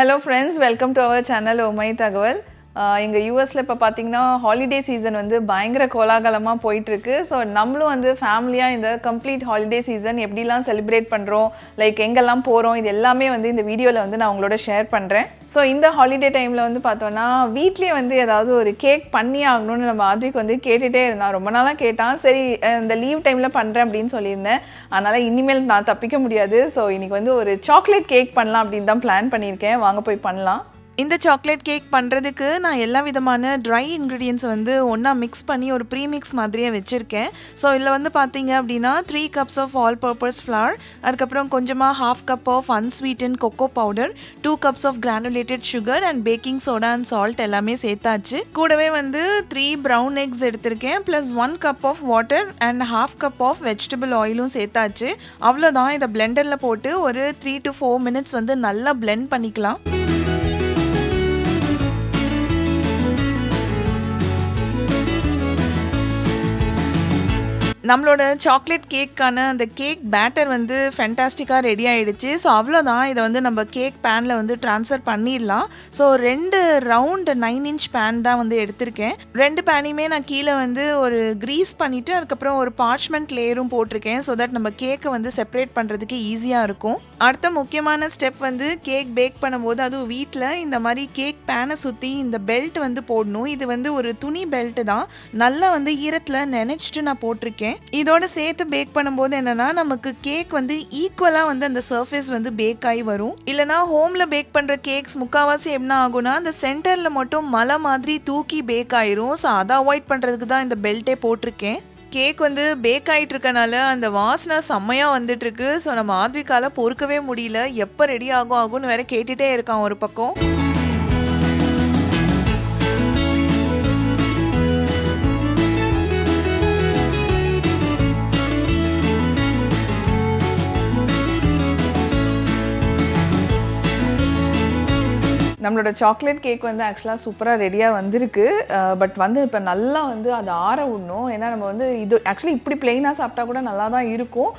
Hello friends, welcome to our channel Oh Tagwal. எங்கள் யூஎஸில் இப்போ பார்த்தீங்கன்னா ஹாலிடே சீசன் வந்து பயங்கர கோலாகலமாக போயிட்டுருக்கு. ஸோ நம்மளும் வந்து ஃபேமிலியாக இந்த கம்ப்ளீட் ஹாலிடே சீசன் எப்படிலாம் செலிப்ரேட் பண்ணுறோம் லைக் எங்கெல்லாம் போகிறோம் இது எல்லாமே வந்து இந்த வீடியோவில் வந்து நான் உங்களோட ஷேர் பண்ணுறேன் ஸோ இந்த ஹாலிடே டைமில் வந்து பார்த்தோன்னா வீட்லேயே வந்து ஏதாவது ஒரு கேக் பண்ணி ஆகணும்னு நம்ம ஆத்விக் வந்து கேட்டுகிட்டே இருந்தான். ரொம்ப நாளாக கேட்டான். சரி இந்த லீவ் டைமில் பண்ணுறேன் அப்படின்னு சொல்லியிருந்தேன். அதனால் இனிமேல் நான் தப்பிக்க முடியாது. ஸோ இன்றைக்கி வந்து ஒரு சாக்லேட் கேக் பண்ணலாம் அப்படின்னு தான் பிளான் பண்ணியிருக்கேன். வாங்க போய் பண்ணலாம். இந்த சாக்லேட் கேக் பண்ணுறதுக்கு நான் எல்லா விதமான ட்ரை இன்க்ரீடியன்ஸை வந்து ஒன்றா மிக்ஸ் பண்ணி ஒரு ப்ரீமிக்ஸ் மாதிரியே வச்சுருக்கேன். ஸோ இதில் வந்து பார்த்தீங்க அப்படின்னா three cups of all purpose flour அதுக்கப்புறம் கொஞ்சமாக half cup of unsweetened cocoa powder two cups of granulated sugar and baking soda and salt எல்லாமே சேர்த்தாச்சு. கூடவே வந்து த்ரீ ப்ரௌன் எக்ஸ் எடுத்திருக்கேன் plus one cup of water and half cup of vegetable ஆயிலும் சேர்த்தாச்சு. அவ்வளோதான் இதை பிளெண்டரில் போட்டு ஒரு த்ரீ டு ஃபோர் மினிட்ஸ் வந்து நல்லா பிளெண்ட் பண்ணிக்கலாம். நம்மளோட சாக்லேட் கேக்கான அந்த கேக் பேட்டர் வந்து ஃபென்டாஸ்டிக்காக ரெடி ஆகிடுச்சு ஸோ அவ்வளோதான் இதை வந்து நம்ம கேக் பேனில் வந்து ட்ரான்ஸ்ஃபர் பண்ணிடலாம். ஸோ ரெண்டு ரவுண்டு நைன் இன்ச் பேன் தான் வந்து எடுத்திருக்கேன். ரெண்டு பேனையுமே நான் கீழே வந்து ஒரு க்ரீஸ் பண்ணிவிட்டு அதுக்கப்புறம் ஒரு பார்ச்மெண்ட் லேயரும் போட்டிருக்கேன். ஸோ தட் நம்ம கேக்கை வந்து செப்பரேட் பண்ணுறதுக்கு ஈஸியாக இருக்கும். அடுத்த முக்கியமான ஸ்டெப் வந்து கேக் பேக் பண்ணும்போது அதுவும் வீட்டில் இந்த மாதிரி கேக் பேனை சுற்றி இந்த பெல்ட் வந்து போடணும். இது வந்து ஒரு துணி பெல்ட்டு தான். நல்லா வந்து ஈரத்தில் நினைச்சிட்டு நான் போட்டிருக்கேன். இதோட சேர்த்து பேக் பண்ணும்போது என்னன்னா நமக்கு கேக் வந்து ஈக்குவலாக வந்து அந்த சர்ஃபேஸ் வந்து பேக் ஆகி வரும். இல்லைனா ஹோமில் பேக் பண்ணுற கேக்ஸ் முக்கால்வாசி என்ன ஆகும்னா அந்த சென்டரில் மட்டும் மலை மாதிரி தூக்கி பேக் ஆயிரும். ஸோ அதை அவாய்ட் பண்ணுறதுக்கு தான் இந்த பெல்ட்டே போட்டிருக்கேன். கேக் வந்து பேக் ஆகிட்டு இருக்கனால அந்த வாசனை செம்மையாக வந்துட்டுருக்கு. ஸோ நம்ம ஆத்விகால பொறுக்கவே முடியல. எப்போ ரெடி ஆகும் ஆகும்னு வேற கேட்டுகிட்டே இருக்கான் ஒரு பக்கம். நம்மளோட சாக்லேட் கேக் வந்து ஆக்சுவலாக சூப்பராக ரெடியாக வந்திருக்கு. பட் வந்து இப்போ நல்லா வந்து அதை ஆற விடணும். ஏன்னா நம்ம வந்து இது ஆக்சுவலி இப்படி பிளெயினாக சாப்பிட்டா கூட நல்லா தான் இருக்கும்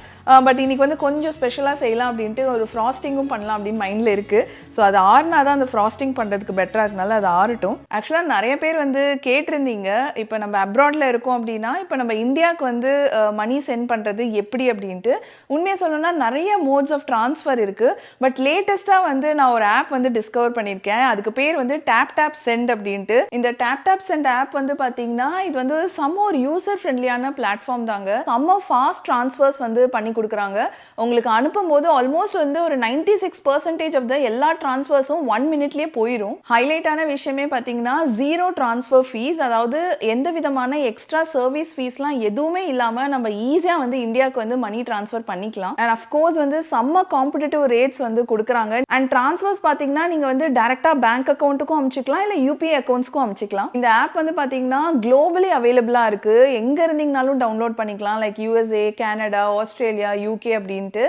பட் இன்னைக்கு வந்து கொஞ்சம் ஸ்பெஷலாக செய்யலாம் அப்படின்ட்டு ஒரு ஃப்ராஸ்டிங்கும் பண்ணலாம் அப்படின்னு மைண்டில் இருக்குது ஸோ அது ஆறுனா தான் அந்த ஃப்ராஸ்டிங் பண்ணுறதுக்கு பெட்டராக இருக்கனால அது ஆறட்டும். ஆக்சுவலாக நிறைய பேர் வந்து கேட்டிருந்தீங்க. இப்போ நம்ம அப்ராடில் இருக்கோம் அப்படின்னா இப்போ நம்ம இந்தியாவுக்கு வந்து மணி சென்ட் பண்ணுறது எப்படி அப்படின்ட்டு உண்மையை சொல்லணும்னா நிறைய மோட்ஸ் ஆஃப் ட்ரான்ஸ்ஃபர் இருக்குது பட் லேட்டஸ்ட்டாக வந்து நான் ஒரு ஆப் வந்து டிஸ்கவர் பண்ணியிருக்கேன். அதுக்கு பேர் வந்து டேப் டேப் சென்ட் அப்படின்ட்டு. இந்த டேப் டேப் சென்ட் ஆப் வந்து பார்த்தீங்கன்னா இது வந்து செம்ம ஒரு யூசர் ஃப்ரெண்ட்லியான பிளாட்ஃபார்ம் தாங்க. செம்ம ஃபாஸ்ட் ட்ரான்ஸ்ஃபர்ஸ் வந்து பண்ணி கொடுக்குறாங்க. உங்களுக்கு அனுப்பும் போது ஆல்மோஸ்ட் வந்து ஒரு ninety six percentage of the எல்லா ட்ரான்ஸ்ஃபர்ஸும் ஒன் மினிட்லேயே போயிடும் ஹைலைட்டான விஷயமே பார்த்தீங்கன்னா ஜீரோ ட்ரான்ஸ்ஃபர் ஃபீஸ் அதாவது எந்த விதமான எக்ஸ்ட்ரா சர்வீஸ் ஃபீஸ்லாம் எதுவுமே இல்லாமல் நம்ம ஈஸியாக வந்து இந்தியாவுக்கு வந்து மணி ட்ரான்ஸ்ஃபர் பண்ணிக்கலாம். அண்ட் அஃப்கோர்ஸ் வந்து செம்ம காம்படிட்டிவ் ரேட்ஸ் வந்து கொடுக்குறாங்க. அண்ட் ட்ரான்ஸ்ஃபர்ஸ் பார்த்தீங்கன்னா நீங்கள் வந்து டேரெக்டாக பேங்க் அக்கௌண்ட்டுக்கும் அமைச்சிக்கலாம் இல்லை யூபிஐ அக்கௌண்ட்ஸ்க்கும் அமைச்சிக்கலாம். இந்த ஆப் வந்து பார்த்தீங்கன்னா குளோபலி அவைலபிளாக இருக்குது எங்கே இருந்தீங்கனாலும் டவுன்லோட் பண்ணிக்கலாம். Like USA Canada Australia UK அப்படின்ட்டு.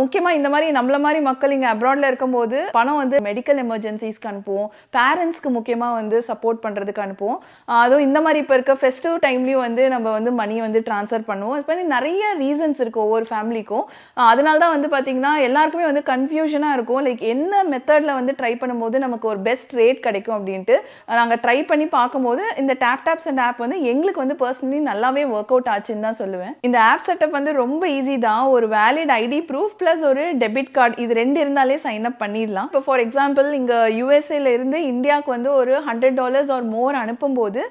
முக்கியமாக இந்த மாதிரி நம்மள மாதிரி மக்கள் இங்கே அப்ராடில் இருக்கும்போது பணம் வந்து மெடிக்கல் எமர்ஜென்சிஸ்க்கு அனுப்புவோம். பேரண்ட்ஸ்க்கு முக்கியமாக வந்து சப்போர்ட் பண்ணுறதுக்கு அனுப்புவோம். அதுவும் இந்த மாதிரி இப்போ இருக்க ஃபெஸ்டிவ் டைம்லேயும் வந்து நம்ம வந்து மணி வந்து ட்ரான்ஸ்ஃபர் பண்ணுவோம். இப்போ நிறைய ரீசன்ஸ் இருக்குது ஒவ்வொரு ஃபேமிலிக்கும் அதனால தான் வந்து பார்த்தீங்கன்னா எல்லாருக்குமே வந்து கன்ஃபியூஷனாக இருக்கும். லைக் என்ன மெத்தடில் வந்து ட்ரை பண்ணும்போது நமக்கு ஒரு பெஸ்ட் ரேட் கிடைக்கும் அப்படின்ட்டு நாங்கள் ட்ரை பண்ணி பார்க்கும்போது இந்த டேப் டேப்ஸ் அண்ட் ஆப் வந்து எங்களுக்கு வந்து பர்சனலி நல்லாவே ஒர்க் அவுட் ஆச்சுன்னு தான் சொல்லுவேன். இந்த ஆப் செட்டப் வந்து ரொம்ப ஈஸி தான். ஒரு வேலிட் ஐடி ப்ரூஃப் ப்ளஸ் ஒரு டெபிட் கார்டு இது ரெண்டு இருந்தாலே சைன் அப் பண்ணிடலாம். இப்போ ஃபார் எக்ஸாம்பிள் இங்கே யூஎஸ்ஏல இருந்து இந்தியாவுக்கு வந்து ஒரு ஹண்ட்ரட் டாலர்ஸ் ஆர் மோர் அனுப்பும்போது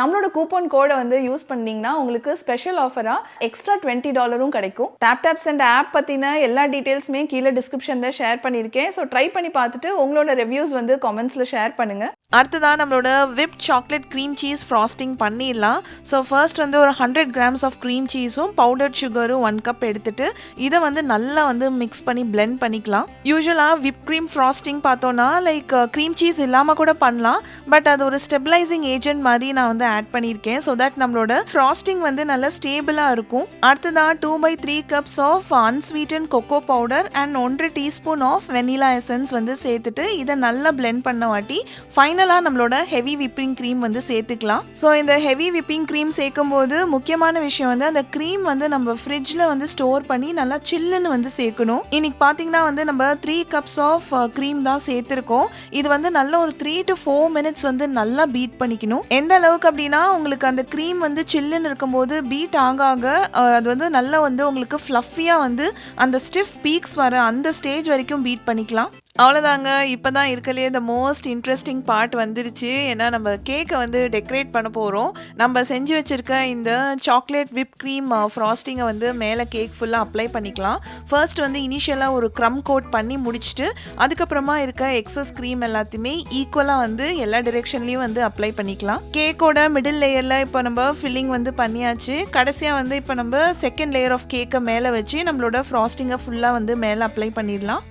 நம்மளோட கூப்பன் கோடை வந்து யூஸ் பண்ணிங்கன்னா உங்களுக்கு ஸ்பெஷல் ஆஃபராக எக்ஸ்ட்ரா டுவெண்ட்டி டாலரும் கிடைக்கும். டேப் டேப் அண்ட் ஆப் பற்றின எல்லா டீட்டெயில்ஸுமே கீழே டிஸ்கிரிப்ஷனில் ஷேர் பண்ணியிருக்கேன். ஸோ ட்ரை பண்ணி பார்த்துட்டு உங்களோட ரிவ்யூஸ் வந்து கமெண்ட்ஸில் ஷேர் பண்ணுங்கள் அடுத்ததான் நம்மளோட whip chocolate cream cheese frosting பண்ணிடலாம். ஸோ ஃபர்ஸ்ட் வந்து ஒரு ஹண்ட்ரட் கிராம்ஸ் ஆஃப் க்ரீம் சீஸும் பவுடர் சுகரும் ஒன் கப் எடுத்துட்டு இதை வந்து நல்லா வந்து மிக்ஸ் பண்ணி பிளெண்ட் பண்ணிக்கலாம். யூஸ்வலாக விப் க்ரீம் ஃப்ராஸ்டிங் பார்த்தோன்னா லைக் க்ரீம் சீஸ் இல்லாமல் கூட பண்ணலாம். பட் அது ஒரு ஸ்டெபிளைசிங் ஏஜென்ட் மாதிரி நான் வந்து ஆட் பண்ணியிருக்கேன். ஸோ தட் நம்மளோட ஃப்ராஸ்டிங் வந்து நல்லா ஸ்டேபிளாக இருக்கும். அடுத்ததாக two by three cups of unsweetened cocoa powder and ஒன்றரை டீஸ்பூன் ஆஃப் வெனிலா எசன்ஸ் வந்து சேர்த்துட்டு இதை நல்லா பிளெண்ட் பண்ண வாட்டி ஃபைன் ஃபைனலாக நம்மளோட ஹெவி விப்பிங் க்ரீம் வந்து சேர்த்துக்கலாம். ஸோ இந்த ஹெவி விப்பிங் க்ரீம் சேர்க்கும் போது முக்கியமான விஷயம் வந்து அந்த க்ரீம் வந்து நம்ம ஃப்ரிட்ஜில் வந்து ஸ்டோர் பண்ணி நல்லா சில்லுன்னு வந்து சேர்க்கணும். இன்னைக்கு பார்த்தீங்கன்னா வந்து நம்ம த்ரீ கப்ஸ் ஆஃப் க்ரீம் தான் சேர்த்துருக்கோம். இது வந்து நல்ல ஒரு த்ரீ டு ஃபோர் மினிட்ஸ் வந்து நல்லா பீட் பண்ணிக்கணும். எந்த அளவுக்கு அப்படின்னா உங்களுக்கு அந்த க்ரீம் வந்து சில்லுன்னு இருக்கும்போது பீட் ஆக ஆக அது வந்து நல்லா வந்து உங்களுக்கு ஃப்ளஃபியாக வந்து அந்த ஸ்டிஃப் பீக்ஸ் வர அந்த ஸ்டேஜ் வரைக்கும் பீட் பண்ணிக்கலாம். அவ்வளோதாங்க இப்போ தான் இருக்கலையே இந்த மோஸ்ட் இன்ட்ரெஸ்டிங் பார்ட் வந்துருச்சு. ஏன்னா நம்ம கேக்கை வந்து டெக்கரேட் பண்ண போகிறோம் நம்ம செஞ்சு வச்சுருக்க இந்த சாக்லேட் விப் க்ரீம் ஃப்ராஸ்டிங்கை வந்து மேலே கேக் ஃபுல்லாக அப்ளை பண்ணிக்கலாம். ஃபர்ஸ்ட் வந்து இனிஷியலாக ஒரு க்ரம் கோட் பண்ணி முடிச்சுட்டு அதுக்கப்புறமா இருக்க எக்ஸஸ் க்ரீம் எல்லாத்தையுமே ஈக்குவலாக வந்து எல்லா டிரெக்ஷன்லேயும் வந்து அப்ளை பண்ணிக்கலாம். கேக்கோட மிடில் லேயரில் இப்போ நம்ம ஃபில்லிங் வந்து பண்ணியாச்சு. கடைசியாக வந்து இப்போ நம்ம செகண்ட் லேயர் ஆஃப் கேக்கை மேலே வச்சு நம்மளோட ஃப்ராஸ்டிங்கை ஃபுல்லாக வந்து மேலே அப்ளை பண்ணிடலாம்.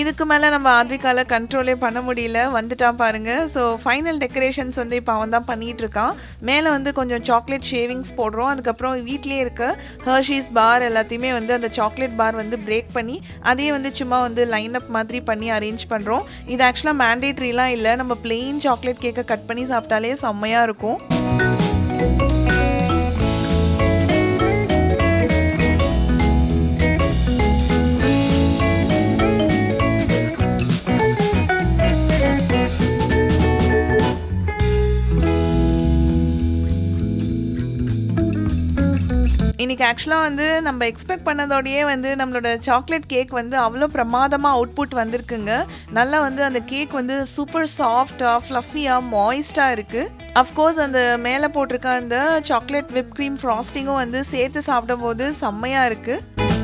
இதுக்கு மேலே நம்ம ஆத்விகால கண்ட்ரோலே பண்ண முடியல. வந்துட்டான் பாருங்க. ஸோ ஃபைனல் டெக்கரேஷன்ஸ் வந்து இப்போ அவன் தான் பண்ணிட்டு இருக்கான். மேலே வந்து கொஞ்சம் சாக்லேட் ஷேவிங்ஸ் போடுறோம். அதுக்கப்புறம் வீட்லேயே இருக்க ஹர்ஷீஸ் பார் எல்லாத்தையுமே வந்து அந்த சாக்லேட் பார் வந்து பிரேக் பண்ணி அதையே வந்து சும்மா வந்து லைன் அப் மாதிரி பண்ணி அரேஞ்ச் பண்ணுறோம் இது ஆக்சுவலாக மேண்டேட்ரிலாம் இல்லை. நம்ம பிளெயின் சாக்லேட் கேக்கை கட் பண்ணி சாப்பிட்டாலே செம்மையாக இருக்கும். இன்றைக்கி ஆக்சுவலாக வந்து நம்ம எக்ஸ்பெக்ட் பண்ணதோடயே வந்து நம்மளோட சாக்லேட் கேக் வந்து அவ்வளோ பிரமாதமாக அவுட்புட் வந்திருக்குங்க. நல்லா வந்து அந்த கேக் வந்து சூப்பர் சாஃப்டாக ஃப்ளஃபியாக மாய்ஸ்டாக இருக்குது அஃப்கோர்ஸ் அந்த மேலே போட்டிருக்க அந்த சாக்லேட் விப் க்ரீம் ஃப்ராஸ்டிங்கும் வந்து சேர்த்து சாப்பிடும்போது செம்மையாக இருக்குது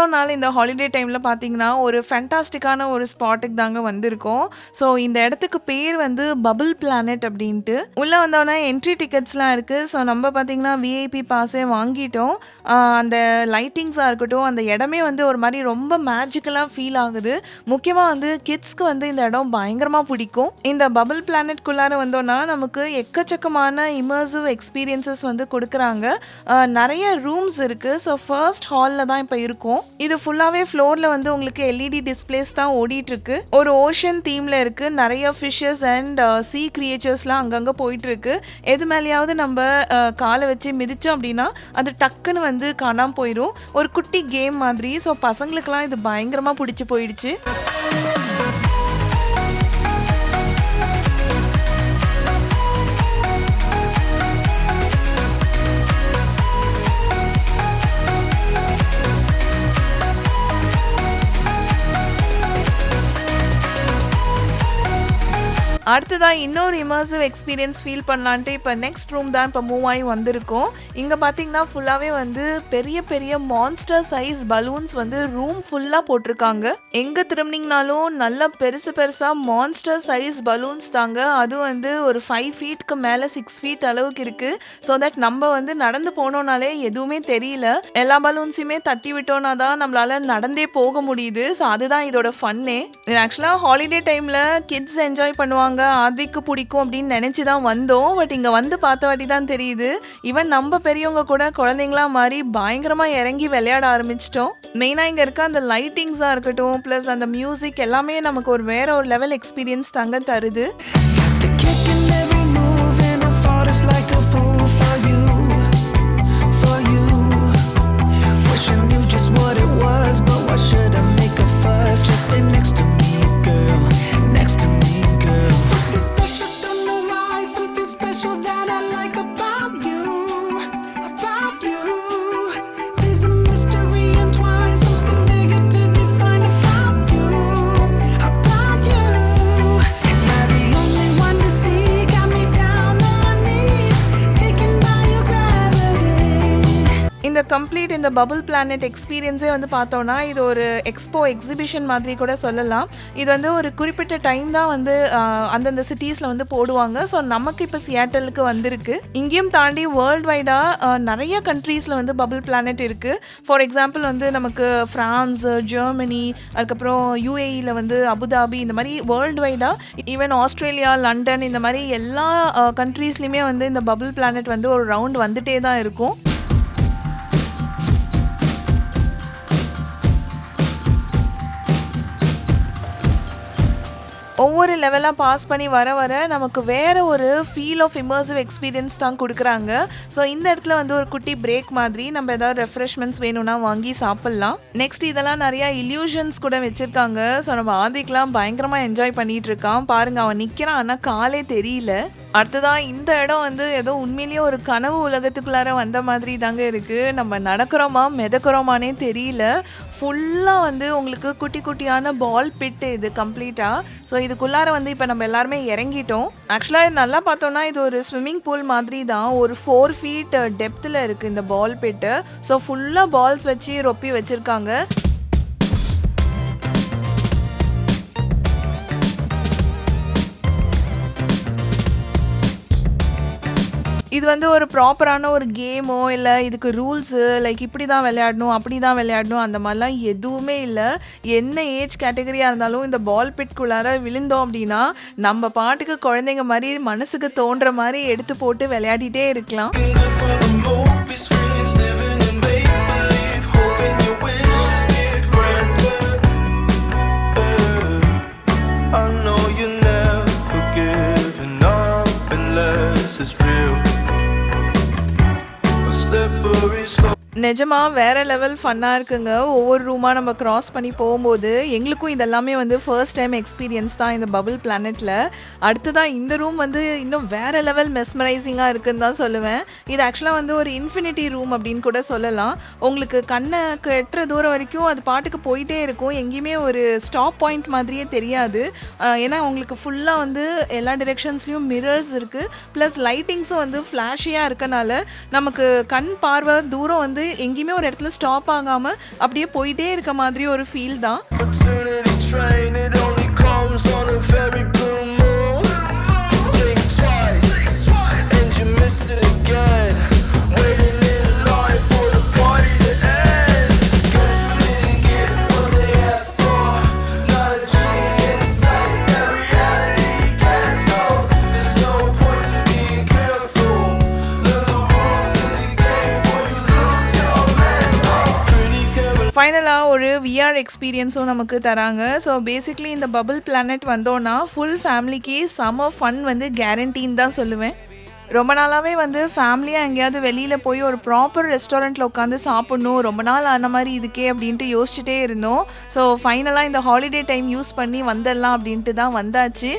இன்னொரு நாள் இந்த ஹாலிடே டைமில் பார்த்தீங்கன்னா ஒரு ஃபேண்டாஸ்டிக்கான ஒரு ஸ்பாட்டுக்கு தாங்க வந்திருக்கோம். ஸோ இந்த இடத்துக்கு பேர் வந்து பபுள் பிளானட் அப்படின்ட்டு. உள்ளே வந்தோன்னா என்ட்ரி டிக்கெட்ஸ்லாம் இருக்குது ஸோ நம்ம பார்த்தீங்கன்னா விஐபி பாஸே வாங்கிட்டோம். அந்த லைட்டிங்ஸாக இருக்கட்டும் அந்த இடமே வந்து ஒரு மாதிரி ரொம்ப மேஜிக்கலாக ஃபீல் ஆகுது. முக்கியமாக வந்து கிட்ஸ்க்கு வந்து இந்த இடம் பயங்கரமாக பிடிக்கும். இந்த பபுள் பிளானட்குள்ளார வந்தோன்னா நமக்கு எக்கச்சக்கமான இமர்சிவ் எக்ஸ்பீரியன்சஸ் வந்து கொடுக்குறாங்க. நிறைய ரூம்ஸ் இருக்குது ஸோ ஃபர்ஸ்ட் ஹாலில் தான் இப்போ இருக்கும். இது ஃபுல்லாகவே ஃப்ளோரில் வந்து உங்களுக்கு எல்இடி டிஸ்பிளேஸ் தான் ஓடிட்டுருக்கு. ஒரு ஓஷன் தீமில் இருக்குது நிறைய ஃபிஷ்ஷஸ் அண்ட் சீ uh, கிரியேச்சர்ஸ்லாம் அங்கங்கே போயிட்டுருக்கு. எது மேலேயாவது நம்ம uh, காலை வச்சு மிதித்தோம் அப்படின்னா அது டக்குன்னு வந்து காணாமல் போயிடும் ஒரு குட்டி கேம் மாதிரி. ஸோ பசங்களுக்கெல்லாம் இது பயங்கரமாக பிடிச்சி போயிடுச்சு. அடுத்ததாக இன்னொரு இமர்சிவ் எக்ஸ்பீரியன்ஸ் ஃபீல் பண்ணலான்ட்டு இப்போ நெக்ஸ்ட் ரூம் தான் இப்போ மூவ் ஆகி வந்திருக்கோம். இங்கே பார்த்தீங்கன்னா ஃபுல்லாகவே வந்து பெரிய பெரிய மான்ஸ்டர் சைஸ் பலூன்ஸ் வந்து ரூம் ஃபுல்லாக போட்டிருக்காங்க. எங்கே திரும்பினீங்கனாலும் நல்லா பெருசு பெருசாக மான்ஸ்டர் சைஸ் பலூன்ஸ் தாங்க. அது வந்து ஒரு ஃபைவ் ஃபீட்க்கு மேலே சிக்ஸ் ஃபீட் அளவுக்கு இருக்குது ஸோ தட் நம்ம வந்து நடந்து போனோம்னாலே எதுவுமே தெரியல. எல்லா பலூன்ஸையுமே தட்டி விட்டோம்னா தான் நம்மளால நடந்தே போக முடியுது. ஸோ அதுதான் இதோட ஃபன்னே ஆக்சுவலாக ஹாலிடே டைமில் கிட்ஸ் என்ஜாய் பண்ணுவாங்க. ஆத்விக்கு பிடிக்கும் அப்படின்னு நினச்சி தான் வந்தோம். பட் இங்கே வந்து பார்த்த வாட்டி தான் தெரியுது. ஈவன் நம்ம பெரியவங்க கூட குழந்தைங்களா மாதிரி பயங்கரமாக இறங்கி விளையாட ஆரம்பிச்சிட்டோம். மெயினாக இங்கே இருக்க அந்த லைட்டிங்ஸாக இருக்கட்டும் ப்ளஸ் அந்த மியூசிக் எல்லாமே நமக்கு ஒரு வேற ஒரு லெவல் எக்ஸ்பீரியன்ஸ் தங்க தருது. இந்த கம்ப்ளீட் இந்த பபுள் பிளானட் எக்ஸ்பீரியன்ஸே வந்து பார்த்தோன்னா இது ஒரு எக்ஸ்போ எக்ஸிபிஷன் மாதிரி கூட சொல்லலாம். இது வந்து ஒரு குறிப்பிட்ட டைம் தான் வந்து அந்தந்த சிட்டிஸில் வந்து போடுவாங்க. ஸோ நமக்கு இப்போ சியாட்டலுக்கு வந்திருக்கு. இங்கேயும் தாண்டி வேர்ல்டு வைடாக நிறைய கண்ட்ரீஸில் வந்து பபுள் பிளானட் இருக்குது ஃபார் எக்ஸாம்பிள் வந்து நமக்கு ஃப்ரான்ஸ் ஜெர்மனி அதுக்கப்புறம் யூஏஇயில் வந்து அபுதாபி இந்த மாதிரி வேர்ல்டு வைடாக ஈவன் ஆஸ்திரேலியா லண்டன் இந்த மாதிரி எல்லா கண்ட்ரீஸ்லையுமே வந்து இந்த பபுள் பிளானட் வந்து ஒரு ரவுண்ட் வந்துட்டே தான் இருக்கும். ஒவ்வொரு லெவலாக பாஸ் பண்ணி வர வர நமக்கு வேறு ஒரு ஃபீல் ஆஃப் இமர்சிவ் எக்ஸ்பீரியன்ஸ் தான் கொடுக்குறாங்க. ஸோ இந்த இடத்துல வந்து ஒரு குட்டி பிரேக் மாதிரி நம்ம ஏதாவது ரெஃப்ரெஷ்மெண்ட்ஸ் வேணும்னா வாங்கி சாப்பிட்லாம். நெக்ஸ்ட் இதெல்லாம் நிறையா இல்யூஷன்ஸ் கூட வச்சுருக்காங்க. ஸோ நம்ம ஆதிக்கெலாம் பயங்கரமாக என்ஜாய் பண்ணிகிட்டு இருக்கான். பாருங்க அவன் நிற்கிறான் ஆனால் காலே தெரியல. அடுத்ததான் இந்த இடம் வந்து ஏதோ உண்மையிலேயே ஒரு கனவு உலகத்துக்குள்ளார வந்த மாதிரி தாங்க இருக்குது நம்ம நடக்கிறோமா மிதக்கிறோமானே தெரியல. ஃபுல்லாக வந்து உங்களுக்கு குட்டி குட்டியான பால் பிட்டு இது கம்ப்ளீட்டாக ஸோ இதுக்குள்ளார வந்து இப்போ நம்ம எல்லாருமே இறங்கிட்டோம். ஆக்சுவலாக நல்லா பார்த்தோம்னா இது ஒரு ஸ்விம்மிங் பூல் மாதிரி தான் ஒரு ஃபோர் ஃபீட் டெப்த்தில் இருக்குது இந்த பால் பிட்டு ஸோ ஃபுல்லாக பால்ஸ் வச்சு ரொப்பி வச்சுருக்காங்க. இது வந்து ஒரு ப்ராப்பரான ஒரு கேமோ இல்லை இதுக்கு ரூல்ஸு லைக் இப்படி தான் விளையாடணும் அப்படி தான் விளையாடணும் அந்த மாதிரிலாம் எதுவுமே இல்லை. என்ன ஏஜ் கேட்டகரியாக இருந்தாலும் இந்த பால் பிட்குள்ளார விழுந்தோம் அப்படின்னா நம்ம பாட்டுக்கு குழந்தைங்க மாதிரி மனசுக்கு தோன்ற மாதிரி எடுத்து போட்டு விளையாடிட்டே இருக்கலாம். நிஜமாக வேறு வேற லெவல் ஃபன்னாக இருக்குங்க. ஒவ்வொரு ரூமாக நம்ம க்ராஸ் பண்ணி போகும்போது எங்களுக்கும் இதெல்லாமே வந்து ஃபர்ஸ்ட் டைம் எக்ஸ்பீரியன்ஸ் தான் இந்த பபுள் பிளானெட்டில் அடுத்ததான் இந்த ரூம் வந்து இன்னும் வேறு லெவல் மெஸ்மரைசிங்காக இருக்குன்னு தான் சொல்லுவேன். இது ஆக்சுவலாக வந்து ஒரு இன்ஃபினிட்டி ரூம் அப்படின்னு கூட சொல்லலாம். உங்களுக்கு கண்ணை கெட்டுற தூரம் வரைக்கும் அது பாட்டுக்கு போயிட்டே இருக்கும். எங்கேயுமே ஒரு ஸ்டாப் பாயிண்ட் மாதிரியே தெரியாது. ஏன்னா உங்களுக்கு ஃபுல்லாக வந்து எல்லா டிரெக்ஷன்ஸ்லேயும் மிரர்ஸ் இருக்குது ப்ளஸ் லைட்டிங்ஸும் வந்து ஃப்ளாஷியாக இருக்கனால நமக்கு கண் பார்வை தூரம் வந்து எங்கேயுமே ஒரு இடத்துல ஸ்டாப் ஆகாமல் அப்படியே போயிட்டே இருக்க மாதிரி ஒரு ஃபீல் தான். எக்ஸ்பீரியன்ஸும் நமக்கு தராங்க. ஸோ பேசிக்லி இந்த பபுள் பிளானட் வந்தோன்னா ஃபுல் ஃபேமிலிக்கு செம ஃபன் வந்து கேரண்டின்னு தான் சொல்லுவேன். ரொம்ப நாளாகவே வந்து ஃபேமிலியாக எங்கேயாவது வெளியில் போய் ஒரு ப்ராப்பர் ரெஸ்டாரண்ட்டில் உட்காந்து சாப்பிட்ணும் ரொம்ப நாள் ஆன மாதிரி இதுக்கே அப்படின்ட்டு யோசிச்சுட்டே இருந்தோம். ஸோ ஃபைனலாக இந்த ஹாலிடே டைம் யூஸ் பண்ணி வந்துடலாம் அப்படின்ட்டு தான் வந்தாச்சு.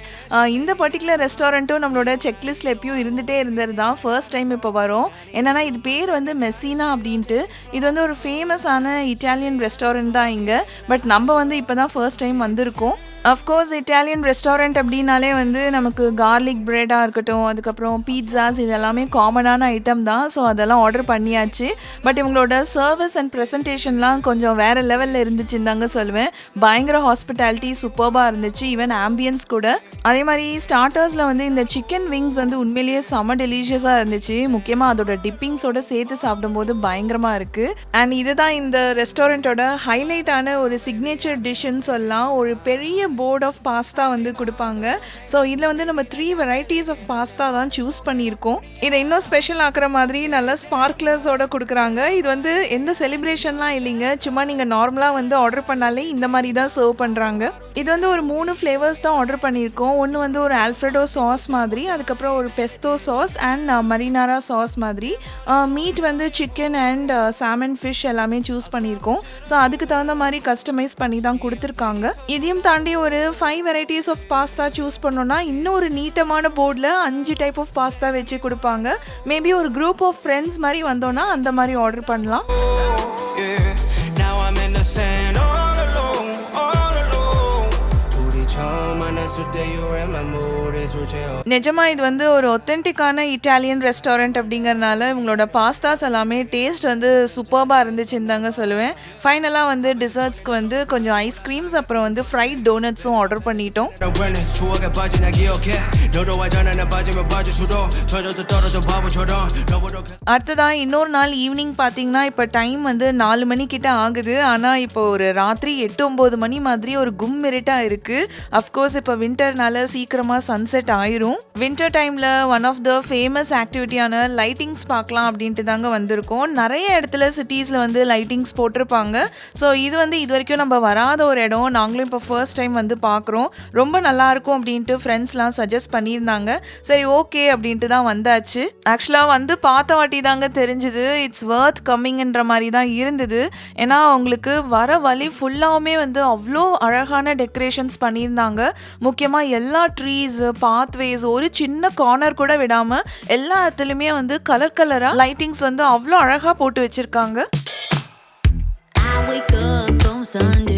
இந்த பர்டிகுலர் ரெஸ்டாரண்ட்டும் நம்மளோட செக்லிஸ்ட்டில் எப்பயும் இருந்துகிட்டே இருந்தது தான். ஃபர்ஸ்ட் டைம் இப்போ வரோம். என்னன்னா இது பேர் வந்து மெஸ்ஸினா அப்படின்ட்டு. இது வந்து ஒரு ஃபேமஸான இட்டாலியன் ரெஸ்டாரண்ட் தான் இங்கே. பட் நம்ம வந்து இப்போ தான் ஃபர்ஸ்ட் டைம் வந்திருக்கோம். அஃப்கோர்ஸ் இட்டாலியன் ரெஸ்டாரண்ட் அப்படின்னாலே வந்து நமக்கு கார்லிக் பிரெட்டாக இருக்கட்டும் அதுக்கப்புறம் பீட்சாஸ் இது எல்லாமே காமனான ஐட்டம் தான். ஸோ அதெல்லாம் ஆர்டர் பண்ணியாச்சு. பட் இவங்களோட சர்வீஸ் அண்ட் ப்ரெசன்டேஷன்லாம் கொஞ்சம் வேறு லெவலில் இருந்துச்சுன்னு தாங்க சொல்லுவேன். பயங்கர ஹாஸ்பிட்டாலிட்டி சூப்பர்பாக இருந்துச்சு. ஈவன் ஆம்பியன்ஸ் கூட. அதே மாதிரி ஸ்டார்டர்ஸில் வந்து இந்த சிக்கன் விங்ஸ் வந்து உண்மையிலேயே செம டெலிஷியஸாக இருந்துச்சு. முக்கியமாக அதோட டிப்பிங்ஸோட சேர்த்து சாப்பிடும்போது பயங்கரமாக இருக்குது அண்ட் இதுதான் இந்த ரெஸ்டாரண்ட்டோட ஹைலைட்டான ஒரு சிக்னேச்சர் டிஷ்ஷுன்னு சொல்லலாம். ஒரு பெரிய போர்ட் ஆஃப் பாஸ்தா வந்து கொடுப்பாங்க. ஸோ இதில் வந்து நம்ம த்ரீ வெரைட்டிஸ் ஆஃப் பாஸ்தா தான் சூஸ் பண்ணியிருக்கோம். இதை இன்னும் ஸ்பெஷல் ஆக்குற மாதிரி நல்லா ஸ்பார்க்லர்ஸோட கொடுக்குறாங்க. இது வந்து எந்த செலிப்ரேஷன்லாம் இல்லைங்க. சும்மா நீங்கள் நார்மலாக வந்து ஆர்டர் பண்ணாலே இந்த மாதிரி தான் சர்வ் பண்ணுறாங்க இது வந்து ஒரு மூணு ஃப்ளேவர்ஸ் தான் ஆர்டர் பண்ணியிருக்கோம். ஒன்று வந்து ஒரு ஆல்ஃப்ரெடோ சாஸ் மாதிரி அதுக்கப்புறம் ஒரு pesto sauce and marinara sauce மாதிரி. மீட் வந்து சிக்கன் அண்ட் சாமன் ஃபிஷ் எல்லாமே சூஸ் பண்ணியிருக்கோம். ஸோ அதுக்கு தகுந்த மாதிரி கஸ்டமைஸ் பண்ணி தான் கொடுத்துருக்காங்க. இதையும் தாண்டி ஒரு five varieties of pasta choose பண்ணோன்னா இன்னும் ஒரு நீட்டமான போர்டில் அஞ்சு டைப் ஆஃப் பாஸ்தா வச்சு கொடுப்பாங்க. மேபி ஒரு குரூப் ஆஃப் ஃப்ரெண்ட்ஸ் மாதிரி வந்தோன்னா அந்த மாதிரி ஆர்டர் பண்ணலாம். நிஜமா இது வந்து ஒரு ஒத்தென்டிக்கான இட்டாலியன் ரெஸ்டாரண்ட் அப்படிங்கறனால இவங்களோட பாஸ்தாஸ் எல்லாமே டேஸ்ட் வந்து சூப்பர்பாக இருந்துச்சுன்னு தாங்க சொல்லுவேன். ஃபைனலாக வந்து டிசர்ட்ஸ்க்கு வந்து கொஞ்சம் ஐஸ்கிரீம்ஸ் அப்புறம் வந்து ஃப்ரைட் டோனட்ஸும் ஆர்டர் பண்ணிட்டோம். அடுத்ததான் இன்னொரு நாள் ஈவினிங் பார்த்தீங்கன்னா இப்போ டைம் வந்து நாலு மணிக்கிட்ட ஆகுது. ஆனால் இப்போ ஒரு ராத்திரி எட்டு ஒம்பது மணி மாதிரி ஒரு கும் இருட்டாக இருக்குது அஃப்கோர்ஸ் இப்போ வின்டர்னால சீக்கிரமாக சன்செட் ஆயிரும். வின்டர் டைமில் ஒன் ஆஃப் த ஃபேமஸ் ஆக்டிவிட்டியான லைட்டிங்ஸ் பார்க்கலாம் அப்படின்ட்டு தாங்க வந்திருக்கோம். நிறைய இடத்துல சிட்டிஸில் வந்து லைட்டிங்ஸ் போட்டிருப்பாங்க. ஸோ இது வந்து இது வரைக்கும் நம்ம வராத ஒரு இடம். நாங்களும் இப்போ ஃபர்ஸ்ட் டைம் வந்து பார்க்குறோம். ரொம்ப நல்லா இருக்கும் அப்படின்ட்டு ஃப்ரெண்ட்ஸ்லாம் சஜஸ்ட் பண்ணியிருந்தாங்க. சரி ஓகே அப்படின்ட்டு தான் வந்தாச்சு. ஆக்சுவலாக வந்து பார்த்த வாட்டி தாங்க தெரிஞ்சுது. இட்ஸ் ஒர்த் கம்மிங்ன்ற மாதிரி தான் இருந்தது. ஏன்னா அவங்களுக்கு வர வழி ஃபுல்லாகவுமே வந்து அவ்வளோ அழகான டெக்கரேஷன்ஸ் பண்ணியிருந்தாங்க. முக்கியமாக எல்லா ட்ரீஸ் பாத்வேஸ் ஒரு சின்ன கார்னர் கூட விடாமல் எல்லா இடத்துலையுமே வந்து கலர் கலராக லைட்டிங்ஸ் வந்து அவ்வளோ அழகாக போட்டு வச்சுருக்காங்க. I wake up Sunday.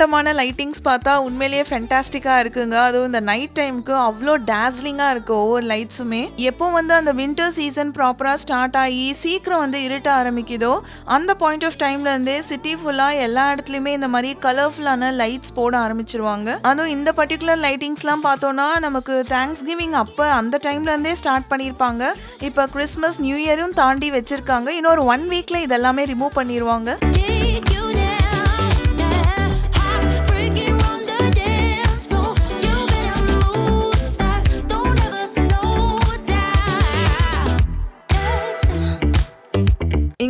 பிரம்மாண்டமான லைட்டிங்ஸ் பார்த்தா உண்மையிலேயே ஃபென்டாஸ்டிக்காக இருக்குங்க. அதுவும் இந்த நைட் டைமுக்கு அவ்வளோ டேஸ்லிங்காக இருக்குது ஒவ்வொரு லைட்ஸுமே எப்போ வந்து அந்த வின்டர் சீசன் ப்ராப்பராக ஸ்டார்ட் ஆகி சீக்கிரம் வந்து இருட்ட ஆரம்பிக்குதோ அந்த பாயிண்ட் ஆஃப் டைம்லேருந்தே சிட்டி ஃபுல்லாக எல்லா இடத்துலையுமே இந்த மாதிரி கலர்ஃபுல்லான லைட்ஸ் போட ஆரம்பிச்சிருவாங்க. அதுவும் இந்த பர்டிகுலர் லைட்டிங்ஸ்லாம் பார்த்தோன்னா நமக்கு தேங்க்ஸ் கிவிங் அப்போ அந்த டைம்லேருந்தே ஸ்டார்ட் பண்ணியிருப்பாங்க இப்போ கிறிஸ்மஸ் நியூ இயரும் தாண்டி வச்சுருக்காங்க. இன்னொரு ஒன் வீக்கில் இதெல்லாமே ரிமூவ் பண்ணிடுவாங்க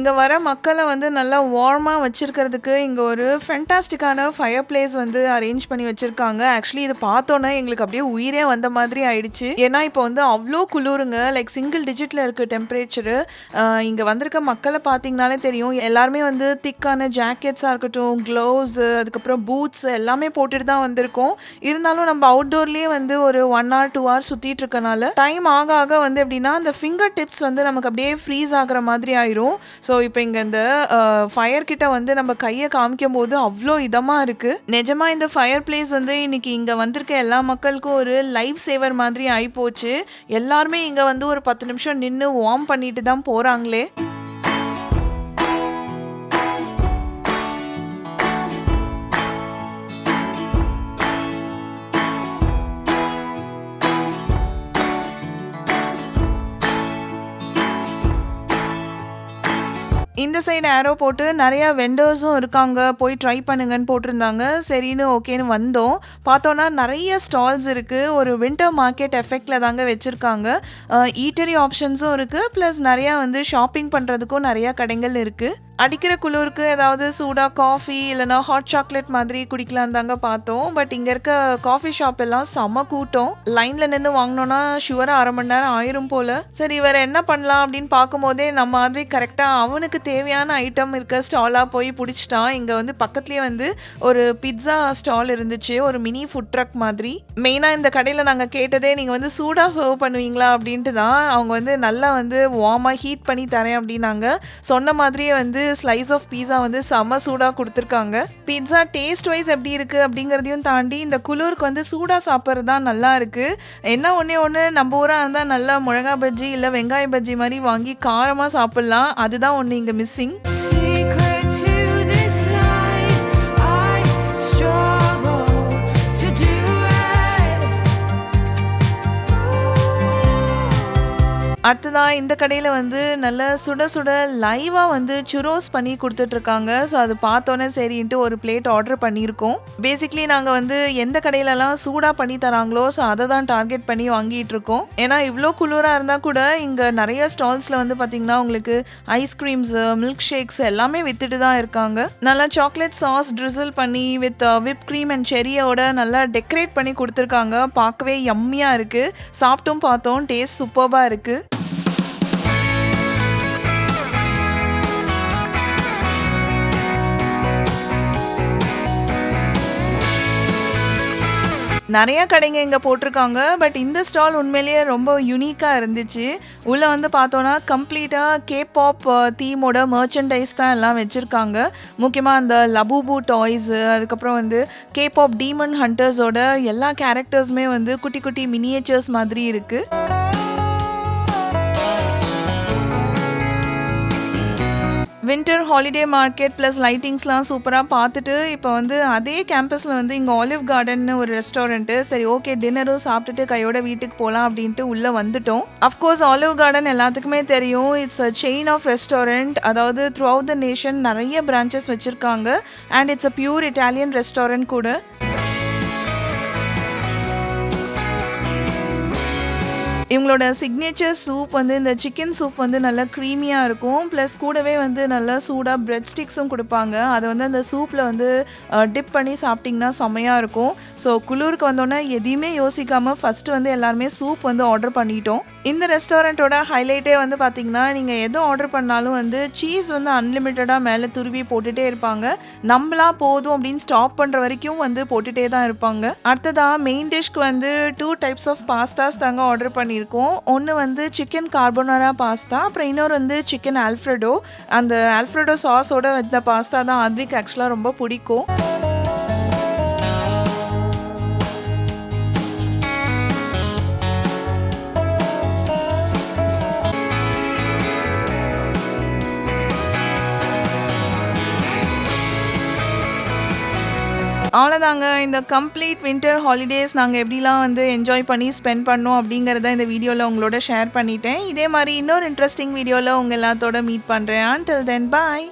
இங்கே வர மக்களை வந்து நல்லா வார்மாக வச்சுருக்கிறதுக்கு இங்கே ஒரு ஃபென்டாஸ்டிக்கான ஃபயர் பிளேஸ் வந்து அரேஞ்ச் பண்ணி வச்சுருக்காங்க. ஆக்சுவலி இது பார்த்தோன்னே எங்களுக்கு அப்படியே உயிரே வந்த மாதிரி ஆயிடுச்சு. ஏன்னா இப்போ வந்து அவ்வளோ குளிருங்க. லைக் சிங்கிள் டிஜிட்டில் இருக்குது டெம்பரேச்சரு இங்கே வந்திருக்க மக்களை பார்த்தீங்கனாலே தெரியும். எல்லாருமே வந்து திக்கான ஜாக்கெட்ஸாக இருக்கட்டும் க்ளவுஸு அதுக்கப்புறம் பூட்ஸ் எல்லாமே போட்டுட்டு தான் வந்திருக்கோம். இருந்தாலும் நம்ம அவுட்டோர்லேயே வந்து ஒரு ஒன் ஹவர் டூ ஹவர் சுற்றிட்டு இருக்கனால டைம் ஆக ஆக வந்து எப்படின்னா அந்த ஃபிங்கர் டிப்ஸ் வந்து நமக்கு அப்படியே ஃப்ரீஸ் ஆகிற மாதிரி ஆயிரும். ஸோ ஸோ இப்போ இங்கே இந்த ஃபயர் கிட்ட வந்து நம்ம கையை காமிக்கும் போது அவ்வளோ இதமாக இருக்குது நிஜமாக இந்த ஃபயர் பிளேஸ் வந்து இன்னைக்கு இங்கே வந்திருக்க எல்லா மக்களுக்கும் ஒரு லைஃப் சேவர் மாதிரி ஆகிப்போச்சு எல்லாருமே இங்கே வந்து ஒரு பத்து நிமிஷம் நின்று வார்ம் பண்ணிட்டு தான் போகிறாங்களே இந்த சைடு ஏரோ போட்டு நிறையா வெண்டர்ஸும் இருக்காங்க. போய் ட்ரை பண்ணுங்கன்னு போட்டிருந்தாங்க. சரின்னு ஓகேன்னு வந்தோம். பார்த்தோன்னா நிறைய ஸ்டால்ஸ் இருக்குது ஒரு வின்டர் மார்க்கெட் எஃபெக்டில் தாங்க வச்சுருக்காங்க. ஈட்டரி ஆப்ஷன்ஸும் இருக்குது ப்ளஸ் நிறையா வந்து ஷாப்பிங் பண்ணுறதுக்கும் நிறையா கடைகள் இருக்குது அடிக்கிற குளிருக்கு ஏதாவது சூடாக காஃபி இல்லைனா ஹாட் சாக்லேட் மாதிரி குடிக்கலாம் தாங்க பார்த்தோம். பட் இங்கே இருக்க காஃபி ஷாப் எல்லாம் செம கூட்டம். லைனில் நின்று வாங்கினோன்னா ஷுவராக அரை மணி நேரம் ஆயிரும் போல். சரி இவர் என்ன பண்ணலாம் அப்படின்னு பார்க்கும்போதே நம்ம மாதிரி கரெக்டாக அவனுக்கு தேவையான ஐட்டம் இருக்க ஸ்டாலாக போய் பிடிச்சிட்டான். இங்கே வந்து பக்கத்துலேயே வந்து ஒரு பிட்ஸா ஸ்டால் இருந்துச்சு. ஒரு மினி ஃபுட் ட்ரக் மாதிரி. மெயினாக இந்த கடையில் நாங்கள் கேட்டதே நீங்கள் வந்து சூடாக சர்வ் பண்ணுவீங்களா அப்படின்ட்டு தான் அவங்க வந்து நல்லா வந்து வார்மாக ஹீட் பண்ணி தரேன் அப்படின்னாங்க. சொன்ன மாதிரியே வந்து ஸ்லைஸ் ஆஃப் பீஸா வந்து செம்ம சூடாக கொடுத்துருக்காங்க. பீட்சா டேஸ்ட் வைஸ் எப்படி இருக்குது அப்படிங்கிறதையும் தாண்டி இந்த குளிருக்கு வந்து சூடாக சாப்பிட்றது தான் நல்லா இருக்குது என்ன ஒன்றே ஒன்று நம்ம ஊராக இருந்தால் நல்லா மிளகா பஜ்ஜி இல்லை வெங்காய பஜ்ஜி மாதிரி வாங்கி காரமாக சாப்பிட்லாம். அதுதான் ஒன்று இங்கே மிஸ்ஸிங் அடுத்ததாக இந்த கடையில் வந்து நல்ல சுட சுட லைவாக வந்து சுரோஸ் பண்ணி கொடுத்துட்ருக்காங்க. ஸோ அது பார்த்தோன்னே சரின்ட்டு ஒரு பிளேட் ஆர்டர் பண்ணியிருக்கோம். பேசிக்லி நாங்கள் வந்து எந்த கடையிலலாம் சூடாக பண்ணி தராங்களோ ஸோ அதை தான் டார்கெட் பண்ணி வாங்கிட்டு இருக்கோம் ஏன்னா இவ்வளோ குளிராக இருந்தால் கூட இங்கே நிறைய ஸ்டால்ஸில் வந்து பார்த்திங்கன்னா உங்களுக்கு ஐஸ்கிரீம்ஸு மில்க் ஷேக்ஸ் எல்லாமே விற்றுட்டு தான் இருக்காங்க. நல்லா சாக்லேட் சாஸ் ட்ரிசில் பண்ணி வித் விப் க்ரீம் அண்ட் செரியோட நல்லா டெக்கரேட் பண்ணி கொடுத்துருக்காங்க. பார்க்கவே யம்மியாக இருக்குது சாப்பிட்டும் பார்த்தோம் டேஸ்ட் சூப்பர்பாக இருக்குது நிறைய கடைங்க இங்கே போட்டிருக்காங்க பட் இந்த ஸ்டால் உண்மையிலேயே ரொம்ப யூனிக்காக இருந்துச்சு. உள்ளே வந்து பார்த்தோன்னா கம்ப்ளீட்டாக கே பாப் தீமோட மர்ச்சன்டைஸ் தான் எல்லாம் வச்சுருக்காங்க. முக்கியமாக அந்த லபூபு டாய்ஸு அதுக்கப்புறம் வந்து கே பாப் டீமன் ஹண்டர்ஸோட எல்லா கேரக்டர்ஸுமே வந்து குட்டி குட்டி மினியேச்சர்ஸ் மாதிரி இருக்குது வின்டர் ஹாலிடே மார்க்கெட் ப்ளஸ் லைட்டிங்ஸ்லாம் சூப்பராக பார்த்துட்டு இப்போ வந்து அதே கேம்பஸில் வந்து இங்கே ஆலிவ் கார்டன்னு ஒரு ரெஸ்டாரண்ட்டு சரி ஓகே டின்னரும் சாப்பிட்டுட்டு கையோட வீட்டுக்கு போகலாம் அப்படின்ட்டு உள்ளே வந்துட்டோம். அஃப்கோர்ஸ் ஆலிவ் கார்டன் எல்லாத்துக்குமே தெரியும். It's a chain of restaurant அதாவது த்ரூ அவுட் த நேஷன் நிறைய பிரான்ச்சஸ் வச்சுருக்காங்க. And it's a pure Italian restaurant கூட. இவங்களோட சிக்னேச்சர் சூப் வந்து இந்த சிக்கன் சூப் வந்து நல்லா க்ரீமியாக இருக்கும். ப்ளஸ் கூடவே வந்து நல்லா சூடாக பிரெட் ஸ்டிக்ஸும் கொடுப்பாங்க. அதை வந்து அந்த சூப்பில் வந்து டிப் பண்ணி சாப்பிட்டிங்கன்னா செம்மையாக இருக்கும். ஸோ குளிருக்கு வந்தோடனே எதையுமே யோசிக்காமல் ஃபஸ்ட்டு வந்து எல்லாருமே சூப் வந்து ஆர்டர் பண்ணிட்டோம். இந்த ரெஸ்டாரண்ட்டோட ஹைலைட்டே வந்து பார்த்திங்கன்னா நீங்கள் எது ஆர்டர் பண்ணாலும் வந்து சீஸ் வந்து அன்லிமிட்டடாக மேலே துருவி போட்டுகிட்டே இருப்பாங்க. நம்மளா போதும் அப்படின்னு ஸ்டாப் பண்ணுற வரைக்கும் வந்து போட்டுகிட்டே தான் இருப்பாங்க. அடுத்ததாக மெயின் டிஷ்க்கு வந்து டூ டைப்ஸ் ஆஃப் பாஸ்தாஸ் தாங்க ஆர்டர் பண்ணி பண்ணியிருக்கோம். ஒன்று வந்து சிக்கன் கார்போனாரா பாஸ்தா அப்புறம் இன்னொரு வந்து சிக்கன் ஆல்ஃப்ரெடோ அந்த ஆல்ஃப்ரெடோ சாஸோட இந்த பாஸ்தா தான் ஆத்விக் ஆக்சுவலாக ரொம்ப பிடிக்கும். அவ்வளோதாங்க இந்த கம்ப்ளீட் வின்டர் ஹாலிடேஸ் நாங்கள் எப்படிலாம் வந்து என்ஜாய் பண்ணி ஸ்பெண்ட் பண்ணோம் அப்படிங்கிறத இந்த வீடியோவில் உங்களோட ஷேர் பண்ணிட்டேன். இதே மாதிரி இன்னொரு இன்ட்ரெஸ்டிங் வீடியோவில் உங்கள் எல்லாத்தோட மீட் பண்ணுறேன் until தென் பாய்